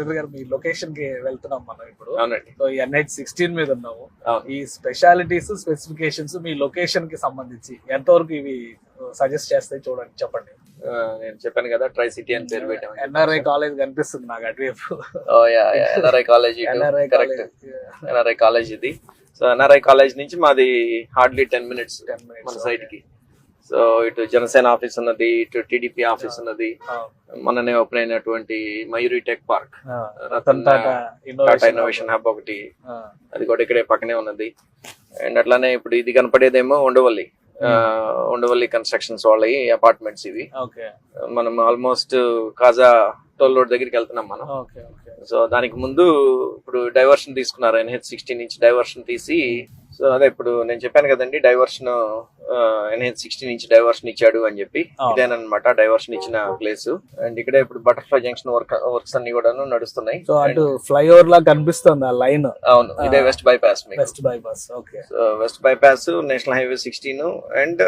చంద్ర గారు మీ లొకేషన్కి వెళ్తున్నాం మనం ఇప్పుడు. సో ఈ ఎన్హెచ్ సిక్స్టీన్ మీద ఉన్నాము. ఈ స్పెషాలిటీస్ స్పెసిఫికేషన్స్ మీ లొకేషన్కి సంబంధించి ఎంతవరకు ఇవి సజెస్ట్ చేస్తాయి చూడండి చెప్పండి. నేను చెప్పాను కదా ట్రై సిటీ అని పేరు పెట్టాము. ఎన్ఆర్ఐ కాలేజ్ కనిపిస్తుంది నాకు అటువైపు NRI college correct NRI college ఇది. సో ఎన్ఆర్ఐ కాలేజ్ నుంచి మాది హార్డ్లీ టెన్ మినిట్స్ టెన్ మన మినిట్స్ సైడ్కి సో ఇటు జనసేన ఆఫీస్ ఉన్నది ఇటు టీడీపీ ఆఫీస్ ఉన్నది. మొన్ననే ఓపెన్ అయినటువంటి Mayuri tech park. Ratan Tata innovation hub ఒకటి. అది కూడా ఇక్కడే పక్కనే ఉన్నది. అండ్ అట్లానే ఇప్పుడు ఇది కనపడేదేమో ఉండవల్లి. ఉండవల్లి కన్స్ట్రక్షన్స్ వాళ్ళవి అపార్ట్మెంట్స్ ఇవి. మనం ఆల్మోస్ట్ కాజా టోల్ రోడ్ దగ్గరికి వెళ్తున్నాం మనం. సో దానికి ముందు ఇప్పుడు డైవర్షన్ తీసుకున్నారు ఎన్హెచ్ సిక్స్టీన్ నుంచి డైవర్షన్ తీసి సో అదే ఇప్పుడు నేను చెప్పాను కదండి డైవర్షన్ ఎన్హెచ్ సిక్స్టీన్ నుంచి డైవర్షన్ ఇచ్చాడు అని చెప్పి. ఇదేనమాట డైవర్షన్ ఇచ్చిన ప్లేస్ అండ్ ఇక్కడే ఇప్పుడు బటర్ఫ్లై జంక్షన్ వర్క్ వర్క్స్ అన్ని కూడా నడుస్తున్నాయి. సో అటు ఫ్లైఓవర్ లా కనిపిస్తుంది ఆ లైన్ అవును ఇదే west bypass west bypass okay so west bypass national highway sixteen and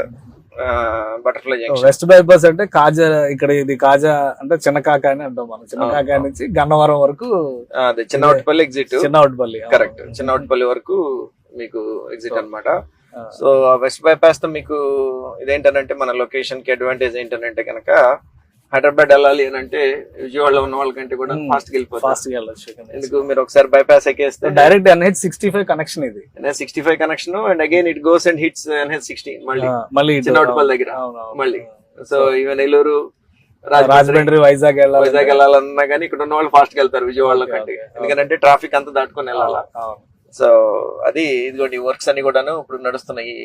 butterfly junction west bypass అంటే కాజా ఇక్కడ ఇది కాజా అంటే చిన్నకాక అని అంటాం మనం. చిన్నకాక నుంచి గన్నవరం వరకు అదే చిన్నవటిపల్లి ఎగ్జిట్ చిన్నవుట్పల్లి కరెక్ట్ చిన్నవటిపల్లి వరకు మీకు ఎగ్జిట్ అన్నమాట. సో వెస్ట్ బైపాస్తో మీకు ఇదేంటనంటే మన లొకేషన్కి అడ్వాంటేజ్ ఏంటంటే కనుక హైదరాబాద్ వెళ్ళాలి అని అంటే విజయవాడలో ఉన్న వాళ్ళకంటే కూడా Hmm. ఫాస్ట్గా ఫాస్ట్గా వెళ్ళొచ్చు ఎందుకు? మీరు ఒకసారి bypass ఎక్కేస్తే direct NH sixty five connection ఇది. Sixty five connection and again it goes and hits NH sixteen మళ్ళీ. ఆ, మళ్ళీ చిన్నవటిపల్లి దగ్గర. మళ్ళీ. సో ఈవెన్ నెల్లూరు రాజమండ్రి వైజాగ్ వెళ్ళాలి వైజాగ్ వెళ్ళాలన్నా కానీ ఇక్కడ ఉన్న వాళ్ళు ఫాస్ట్గా వెళ్తారు విజయవాడలో కంటే. ఎందుకంటే ట్రాఫిక్ అంతా దాటుకొని వెళ్ళాలా? అవును. సో అది ఇదిగోండి వర్క్స్ అన్ని కూడాను ఇప్పుడు నడుస్తున్నాయి.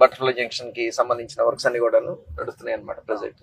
బటర్ఫ్లై జంక్షన్కి సంబంధించిన వర్క్స్ అన్ని కూడాను నడుస్తున్నాయి అనమాట ప్రజెంట్.